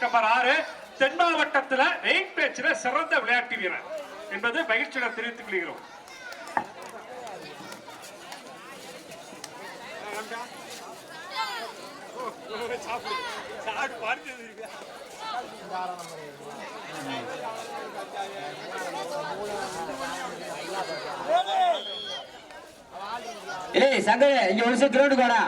District number ஆறு தென் மாவட்டத்துல wait பேச்சில் சிறந்த விளையாட்டு வீரர் என்பது மகிழ்ச்சியுடன் தெரிவித்துக் கொள்கிறோம். ஏய் சங்கரே இங்க ஒரு நிமிஷம் கிரௌண்டுக்கு வாடா.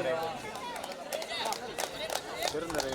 பெருந்தரை பெருந்தரை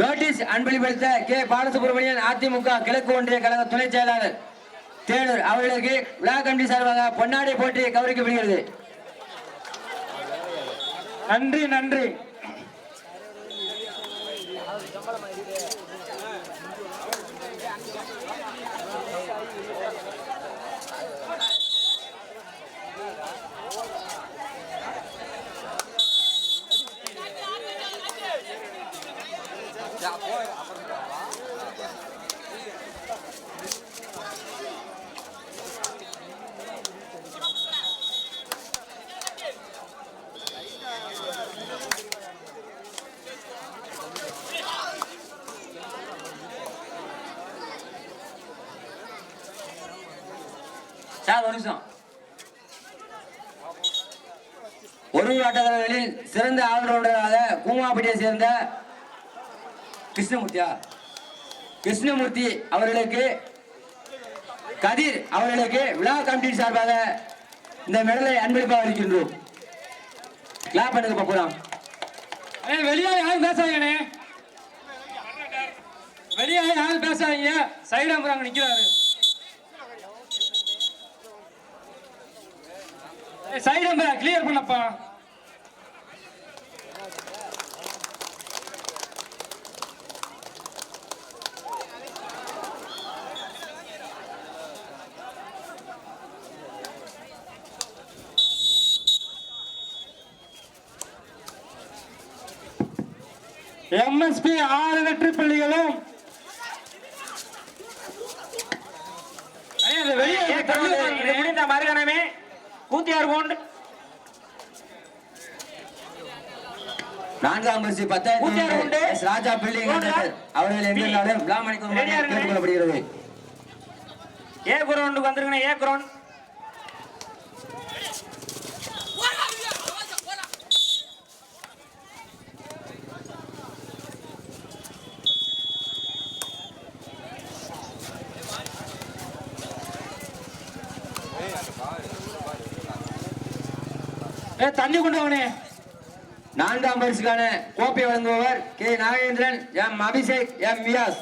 நோட்டீஸ் அன்பளிப்படுத்த கே. பாலசுப்ரமணியன் அதிமுக கிழக்கு ஒன்றிய கழக துணை செயலாளர் தேனூர் அவர்களுக்கு விழா கமிட்டி சார்பாக பொன்னாடை போட்டி கௌரவிக்கப்படுகிறது. நன்றி நன்றி. சார் ஒரு நிமிஷம். ஒரு ஆட்டக்காரர்களில் சிறந்த ஆல்ரவுண்டராக கூமாப்பட்டியை சேர்ந்த கிருஷ்ணமூர்த்தியா கிருஷ்ணமூர்த்தி அவர்களுக்கு கதிர் அவர்களுக்கு விழா கமிட்டி சார்பாக இந்த மெடலை அன்பளிப்பாக இருக்கின்றோம். கிளாப் பண்ணுங்க பார்க்கலாம் வெளியே யாரும் பேசாதீங்கண்ணே. வெளியே யாரும் பேசாதீங்க. சைடு நம்பர் அங்க நிக்கிறாரு. சைடு நம்பர் கிளியர் பண்ணப்பா. எம்எஸ்பி ஆறு வெற்றி புள்ளிகளும். முடிந்த மறுகணமே. கூத்தியார் கொண்டு நான்காம் பரிசு. பத்தாயிரத்தி ராஜா பில்டிங் அவர்கள் எங்கிருந்தாலும் இருங்க. கேட்டுக்கொள்ளப்படுகிறது. ஏ கிரவுண்டுக்கு வந்துருங்கண்ணே ஏ கிரவுண்ட். ஏ தண்ணி கொண்டு வாங்கண்ணே நான்காம் பரிசுக்கான கோப்பை வழங்குபவர் K Nagendran M Abhishek M Vyas.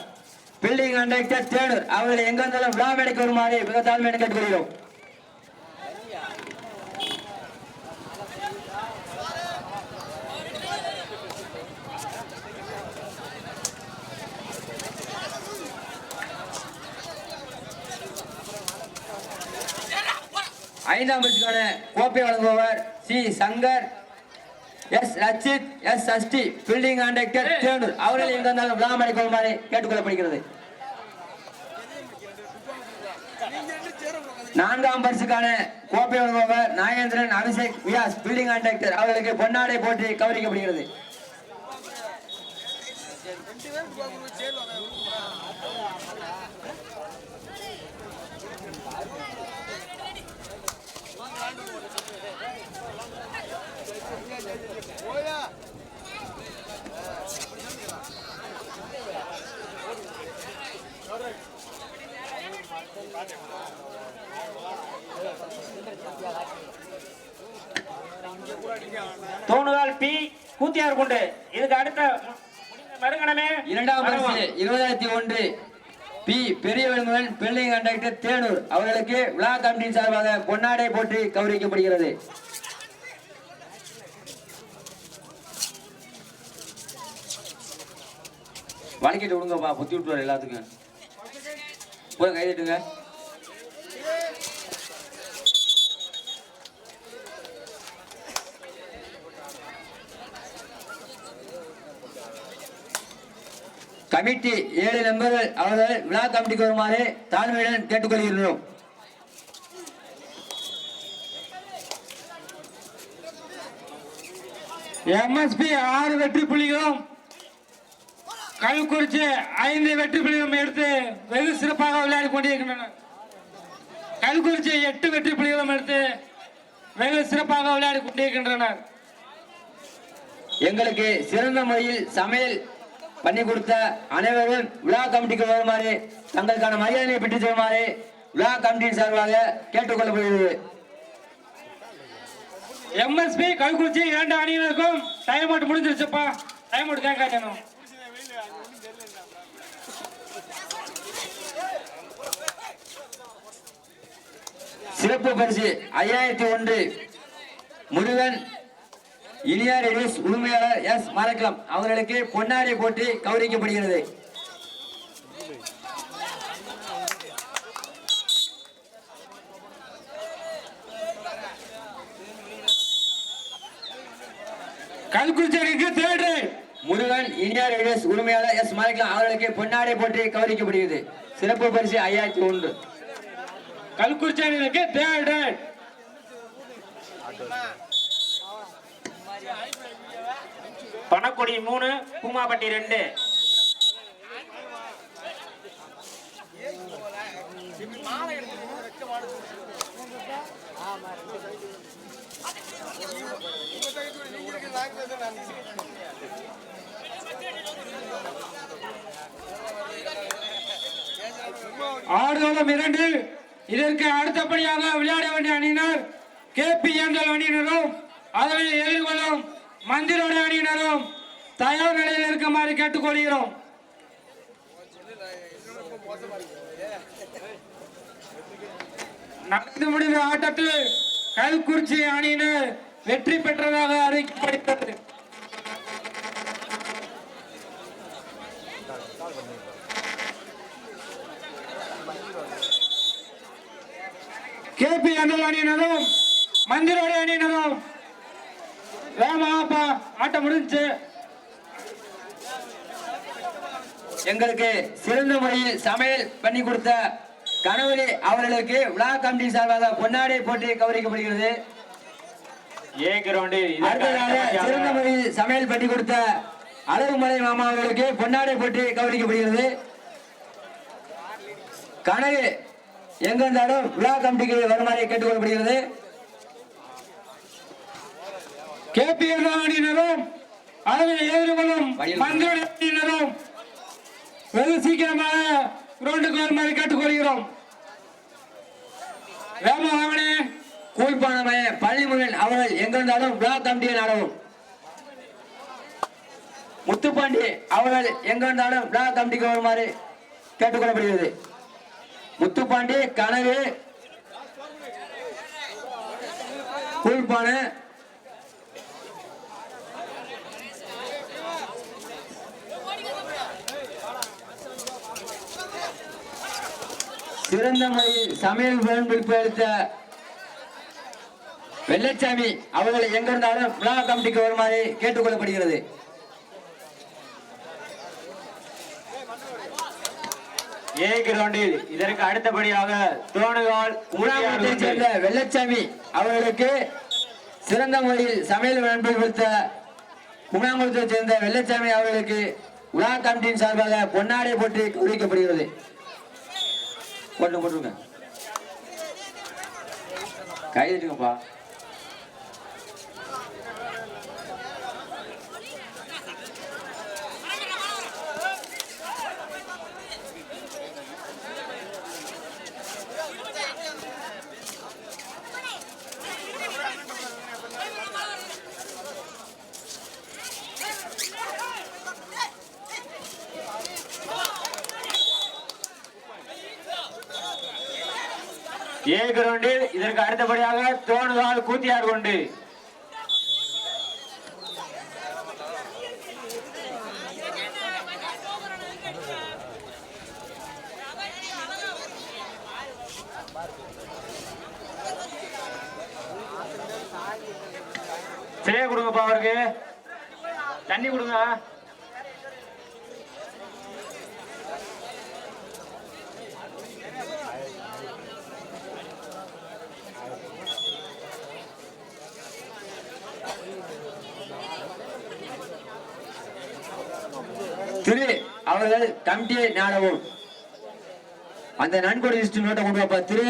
Building conductor Thenur அவர்களை எங்க இருந்தாலும் விழா மேடைக்கு வருமாறு மிக தாழ்மையான கேட்டுக்கொள்கிறோம். ஐந்தாம் பரிசுக்கான கோப்பை வழங்குபவர் C. Shankar. S. Rachit. S. Sashti. Building contractor Thenur அவர்கள் எங்க இருந்தாலும் விழா மேடைக்கு வருமாறு கேட்டுக்கொள்ளப்படுகிறது. நான்காம் பரிசுக்கான கோப்பை வழங்குபவர் நாகேந்திரன் அபிஷேக் வியாஸ் பில்டிங் கான்ட்ராக்டர் அவர்களுக்கு பொன்னாடை போட்டு கௌரவிக்கப்படுகிறது. கூத்தியார் குண்டு. இதுக்கு அடுத்த மறுகணமே இரண்டாம் பரிசு இருபதாயிரத்தி ஒன்று. பி. பெரிய விலங்குகள் பில்டிங் கண்டக்டர் தேனூர். அவர்களுக்கு விழா கமிட்டியின் சார்பாக பொன்னாடை போட்டு கௌரவிக்கப்படுகிறது. வணக்கிட்டு விடுங்கப்பா. புத்தி விட்டுவார் எல்லாத்துக்கும். போய் கை கமிட்டி ஏழு நம்பர்கள் அவர்கள் விழா கமிட்டிக்கு வருமாறு தாழ்மையுடன் கேட்டுக்கொள்கிறோம். எம்எஸ்பி ஆறு வெற்றி புள்ளிகளும் கள்ளக்குறிச்சி ஐந்து வெற்றி புள்ளிகளும் எடுத்து வெகு சிறப்பாக விளையாடி கொண்டிருக்கின்றனர் கள்ளக்குறிச்சி எட்டு வெற்றி புள்ளிகளும் எடுத்து வெகு சிறப்பாக விளையாடி கொண்டிருக்கின்றனர். எங்களுக்கு சிறந்த முறையில் சமையல் பண்ணி கொடுத்த அனைவரும் விழா கமிட்டிக்கு வருமாறு தங்களுக்கான மரியாதையை பெற்றுச் செல்லுமாறு விழா கமிட்டியின் சார்பாக கேட்டுக்கொள்ளப்படுகிறது எம்எஸ்பி கல்குறிச்சி இரண்டு அணியினருக்கும் டைம் அவுட் முடிஞ்சிருச்சுப்பா. டைம் அவுட் கேட்காதேனும் சிறப்பு பரிசு ஐயாயிரத்தி ஒன்று. முருகன் இனியார் எடிஸ் உரிமையாளர் எஸ் மரக்கலாம் அவர்களுக்கு பொன்னாடை போட்டு கௌரவிக்கப்படுகிறது. கல்குறிச்சி அணிக்கு தேர்ட் முருகன் இனியார் எடிஸ் உரிமையாளர் எஸ் மரக்கலாம் அவர்களுக்கு பொன்னாடை போட்டு கௌரவிக்கப்படுகிறது. சிறப்பு பரிசு ஐயாயிரத்தி ஒன்று. கல்குறிச்சி அணியினருக்கு தேர்ட் பணக்கொடி மூணு பூமாப்பட்டி ரெண்டு. ஆடுகளம் இரண்டு. இதற்கு அடுத்தபடியாக விளையாட வேண்டிய அணியினர் கே பி என்எல் அணியினரும் அதனை எதிர்கொள்ளும் மந்திரோட அணியினரும் தயார் நிலையில் இருக்குமாறு கேட்டுக்கொள்கிறோம். நடந்து முடிந்த ஆட்டத்தில் கல்குறிச்சி அணியினர் வெற்றி பெற்றதாக அறிவிக்கப்படுகிறது. கேபி அண்ணல் அணியினரும் மந்திரோட அணியினரும் வேமாப்பா ஆட்டம் முடிஞ்சு. எங்களுக்கு சிறந்த முறையில் சமையல் பண்ணி கொடுத்த கணவரி அவர்களுக்கு விழா கமிட்டி சார்பாக பொன்னாடை போட்டு கௌரவிக்கப்படுகிறது. ஏ கிரவுண்டு அடுத்ததாக சிறந்த முறையில் சமையல் பண்ணி கொடுத்த அழகுமலை மாமா அவர்களுக்கு பொன்னாடை போட்டு கௌரவிக்கப்படுகிறது. கனகு எங்க இருந்தாலும் விழா கமிட்டிக்கு வருமாறு கேட்டுக்கொள்ளப்படுகிறது. கேபி அணியினரும் அதனை எதிர்கொள்ளும் மந்திரோட அணியினரும் வெகு சீக்கிரமாக கிரவுண்டுக்கு வருமாறு கேட்டுக்கொள்கிறோம். வேமா வாங்கனே கூழ்பானமய பழனிமுருகன் அவர்கள் எங்க இருந்தாலும் விழா கமிட்டியை நாடவும். முத்துப்பாண்டி அவர்கள் எங்க இருந்தாலும் விழா கமிட்டிக்கு வருமாறு கேட்டுக்கொள்ளப்படுகிறது. முத்துப்பாண்டி கனகு கூழ்பான சிறந்த முறையில் சமையல் எடுத்த வெள்ளச்சாமி அவர்கள் எங்க இருந்தாலும் விழா கமிட்டிக்கு வருமாறு கேட்டுக்கொள்ளப்படுகிறது. ஏ கிரவுண்டில் இதற்கு அடுத்தபடியாக தோணுகால் ஊனாமத்தை சேர்ந்த வெள்ளச்சாமி அவர்களுக்கு சிறந்த முறையில் சமையல் பயன்படுத்த குணாங்குளத்தை சேர்ந்த வெள்ளச்சாமி அவர்களுக்கு விழா கமிட்டியின் சார்பாக பொன்னாடை போட்டு கௌரவிக்கப்படுகிறது போட்டு போட்டுருங்க கைதுங்கப்பா ஏ கிரவுண்டில் இதற்கு அடுத்தபடியாக தோணுகால் கூத்தியார் கொண்டு சிலையை கொடுங்கப்பா அவருக்கு. தண்ணி கொடுங்க. திரு அவர்கள் கமிட்டியை நாடவும் அந்த நன்கொடை லிஸ்ட் நோட்டை கொண்டு வாப்பா திரு.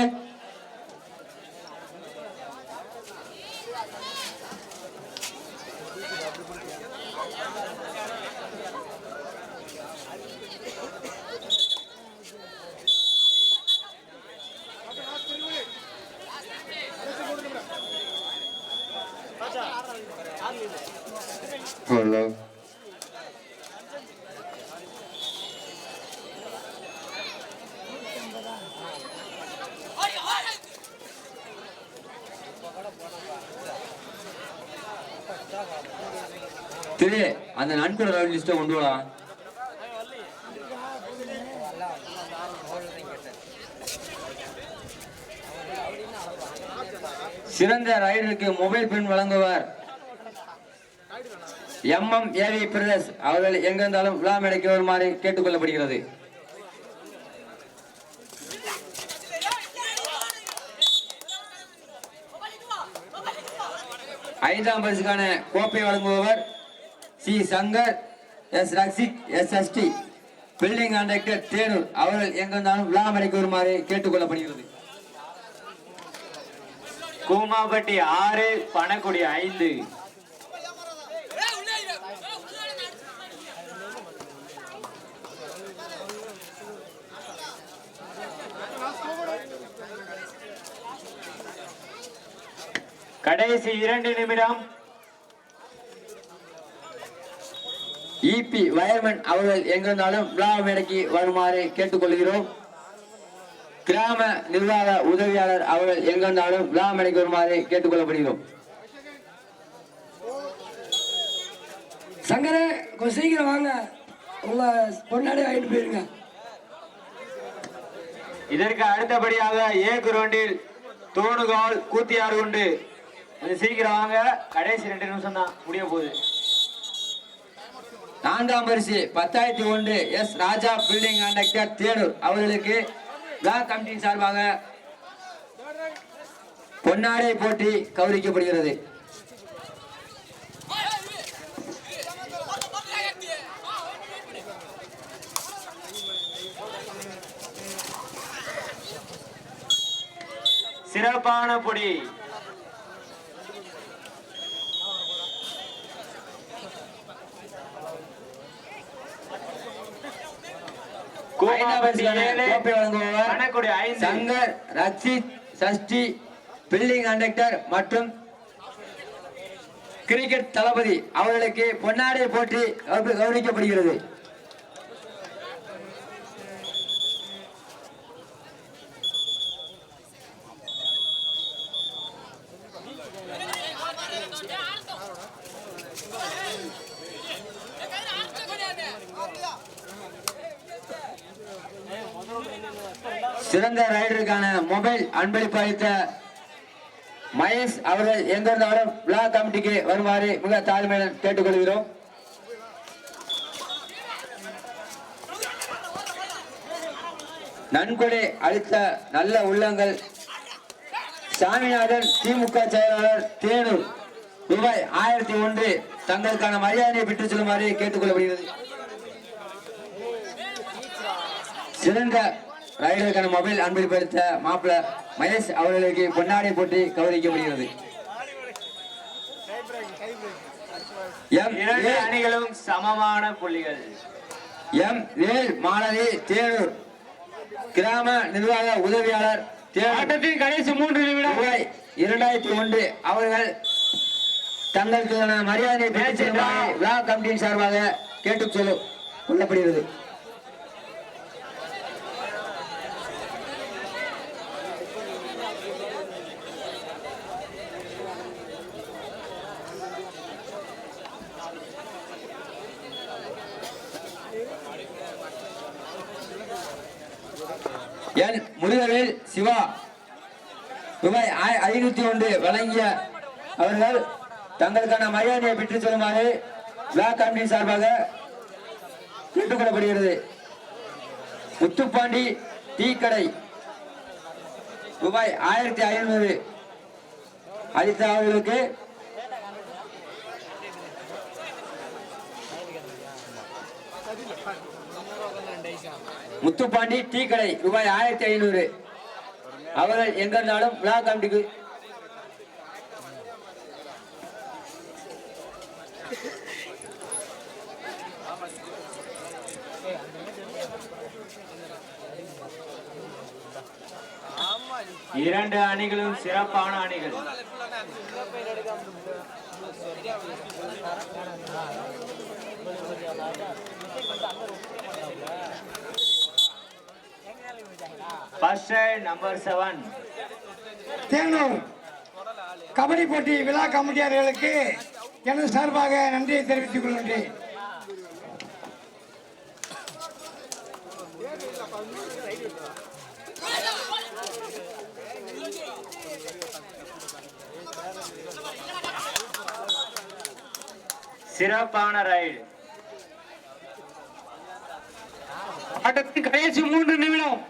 சரி அந்த நன்கொடை லிஸ்ட்டை கொண்டு வரலாம் சிறந்த ரைடருக்கு மொபைல் பெண் வழங்குவார். எம்எம் ஏவி பிரதேஷ் அவர்கள் எங்கிருந்தாலும் விழா மேடைக்கு வருமாறு கேட்டுக்கொள்ளப்படுகிறது. ஐந்தாம் பரிசுக்கான கோப்பை வழங்குபவர் C. Shankar S. Rakshith S. S D. Building contractor Thenur. அவர்கள் எங்கிருந்தாலும் விழா மேடைக்கு வருமாறு கேட்டுக்கொள்ளப்படுகிறது. கூமாப்பட்டி ஆறு பணக்குடி ஐந்து. கடைசி இரண்டு நிமிடம். இபி வயர்மன் அவர்கள் எங்கிருந்தாலும் விழா மேடைக்கு வருமாறு கேட்டுக்கொள்கிறோம். கிராம நிர்வாக உதவியாளர் அவர்கள் எங்கிருந்தாலும் விழா மேடைக்கு வருமாறு கேட்டுக்கொள்ளப்படுகிறோம். சங்கரே கொஞ்சம் சீக்கிரம் வாங்க. உங்க பொன்னாடி வாங்கிட்டு போயிருங்க. இதற்கு அடுத்தபடியாக ஏ கிரவுண்டில் தோணுகால் கூத்தியார் உண்டு. கொஞ்சம் சீக்கிரம் வாங்க. கடைசி ரெண்டு நிமிஷம் தான் முடிய போகுது. நான்காம் பரிசு பத்தாயிரத்தி ஒன்று S Raja building contractor Thenur. அவர்களுக்கு பிளாக் கமிட்டி சார்பாக பொன்னாடை போட்டி கௌரிக்கப்படுகிறது சிறப்பான பொடி ஐந்தாம் பரிசுக்கான கோப்பை வழங்குபவர் பணக்குடி ஐந்து சங்கர் ரக்ஷித் சஷ்டி பில்டிங் கான்ட்ராக்டர் மற்றும் கிரிக்கெட் தளபதி. அவர்களுக்கு பொன்னாடை போட்டி கௌரவிக்கப்படுகிறது சிறந்த ரைடருக்கான மொபைல் அன்பளிப்பு அளித்த மகேஷ் அவர்கள் எங்கிருந்தாலும் விழா கமிட்டிக்கு வருமாறு மிக தாழ்மையுடன் கேட்டுக்கொள்கிறோம். நன்கொடை அளித்த நல்ல உள்ளங்கள். சாமிநாதன் திமுக செயலாளர் தேனூர் ரூபாய் ஆயிரத்தி ஒன்று. தங்களுக்கான மரியாதையை பெற்றுச் செல்லுமாறு கேட்டுக்கொள்ளப்படுகிறது. சிறந்த ரைடருக்கான மொபைல் அன்பளிப்படுத்த மாப்பிள மகேஷ் அவர்களுக்கு பொன்னாடை போட்டி கௌரவிக்கப்படுகிறது. இரண்டு அணிகளும் சமமான புள்ளிகள். எம் வேல் மாலதி தேனூர் கிராம நிர்வாக உதவியாளர் ஆட்டத்தின் கடைசி மூன்று நிமிடம். இரண்டாயிரத்தி ஒன்று அவர்கள் தங்களுக்கான மரியாதை செல்லுமாறு விழா கமிட்டியின் சார்பாக கேட்டுக் சொல்ல கொள்ளப்படுகிறது என் முருகவேல் சிவா. ரூபாய் ஐநூத்தி ஒன்று வழங்கிய அவர்கள் தங்களுக்கான மரியாதையை பெற்றுச் செல்லுமாறு பிளாக் கமிட்டி சார்பாக கேட்டுக்கொள்ளப்படுகிறது. முத்துப்பாண்டி டீக்கடை ரூபாய் ஆயிரத்தி ஐநூறு அளித்த அவர்களுக்கு முத்துப்பாண்டி டீ கடை ரூபாய் ஆயிரத்தி ஐநூறு. அவர்கள் எங்க இருந்தாலும் விழா கமிட்டிக்கு இரண்டு அணிகளும் சிறப்பான அணிகள். First number seven Thenur kabaddi போட்டி விழா கமிட்டியாளர்களுக்கு எனது சார்பாக நன்றியை தெரிவித்துக் கொள்கின்றேன். சிறப்பான ரைடு ஆட்டத்தின் கடைசி மூன்று நிமிடம்.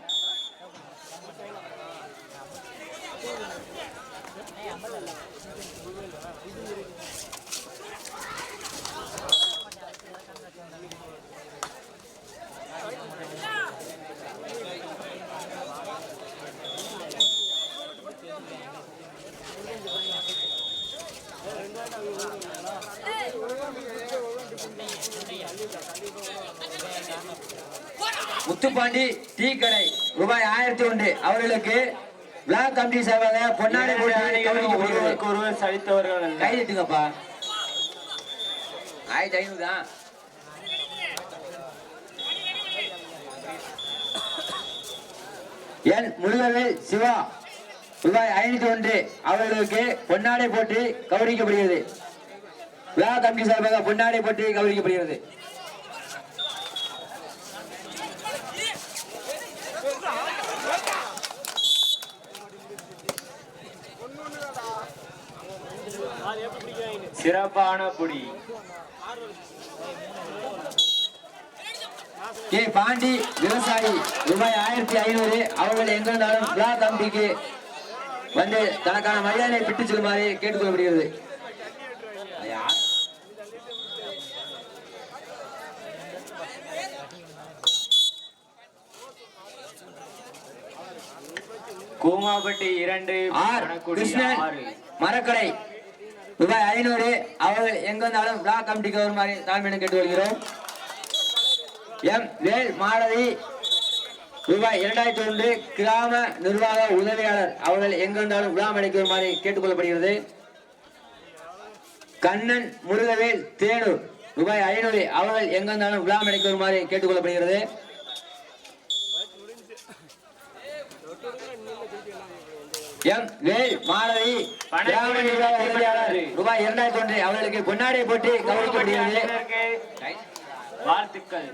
முத்துப்பாண்டி டீ கடை ரூபாய் ஆயிரத்தி ஒன்று அவர்களுக்கு பிளாக் கமிட்டி சார்பாக பொன்னாடை ஒருவர் சலித்தவர்கள் அல்ல. கை தட்டுங்கப்பா ஆயிரத்தி ஐநூறு தான் என் முருகவேல் சிவா ரூபாய் ஐநூத்தி ஒன்று. அவர்களுக்கு பொன்னாடை போட்டு கௌரவிக்கப்படுகிறது விழா கமிட்டி சார்பாக பொன்னாடை போட்டு கௌரவிக்கப்படுகிறது சிறப்பான புடி கே பாண்டி விவசாயி ரூபாய் ஆயிரத்தி ஐநூறு. அவர்கள் எங்க இருந்தாலும் விழா கமிட்டிக்கு வந்து தனக்கான மரியாதையை பெற்றுச் செல்லுமாறு கேட்டுக்கொள்ளப்படுகிறது. ஐயா. கூமாப்பட்டி இரண்டு மரக்கடை. ரூபாய் ஐநூறு அவர்கள் எங்க இருந்தாலும் பிளாக் கமிட்டிக்கு வருமாறு கேட்டு வருகிறோம். எம். வேல் மாடவி ரூபாய் இரண்டாயிரத்தி ஒன்று கிராம நிர்வாக உதவியாளர். அவர்கள் எங்க இருந்தாலும் விழா மேடைக்கு மாதிரி கேட்டுக்கொள்ளப்படுகிறது. கண்ணன் முருகவேல் தேனூர் ரூபாய் ஐநூறு அவர்கள் எங்க இருந்தாலும் விழா மேடைக்கு மாதிரி கேட்டுக்கொள்ளப்படுகிறது. எம். நிர்வாக உதவியாளர் ரூபாய் இரண்டாயிரத்தி ஒன்று. அவர்களுக்கு பொன்னாடை போட்டு கௌரவிக்கப்படுகிறது அணியினருக்கு வாழ்த்துக்கள்.